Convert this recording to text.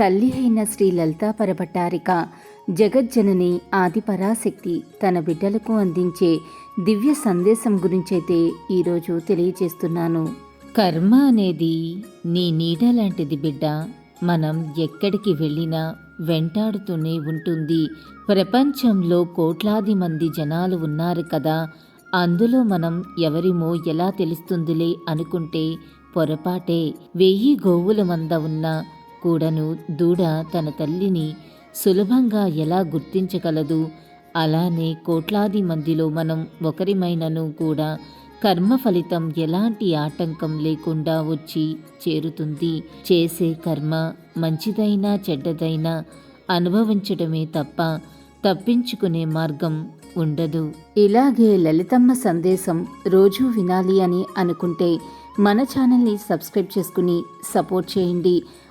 తల్లి అయిన శ్రీ లలితా పరభట్టారిక జగజ్జనని ఆదిపరాశక్తి తన బిడ్డలకు అందించే దివ్య సందేశం గురించైతే ఈరోజు తెలియజేస్తున్నాను. కర్మ అనేది నీ నీడ లాంటిది బిడ్డ. మనం ఎక్కడికి వెళ్ళినా వెంటాడుతూనే ఉంటుంది. ప్రపంచంలో కోట్లాది మంది జనాలు ఉన్నారు కదా. అందులో మనం ఎవరిమో ఎలా తెలుస్తుందిలే అనుకుంటే పొరపాటే. వెయ్యి గోవుల మంద ఉన్నా కూడను దూడ తన తల్లిని సులభంగా ఎలా గుర్తించగలదు? అలానే కోట్లాది మందిలో మనం ఒకరిమైనను కూడా కర్మ ఫలితం ఎలాంటి ఆటంకం లేకుండా వచ్చి చేరుతుంది? చేసే కర్మ మంచిదైనా చెడ్డదైనా అనుభవించడమే తప్ప తప్పించుకునే మార్గం ఉండదు. ఇలాగే లలితమ్మ సందేశం రోజూ వినాలి అని అనుకుంటే మన ఛానల్ని సబ్స్క్రైబ్ చేసుకుని సపోర్ట్ చేయండి.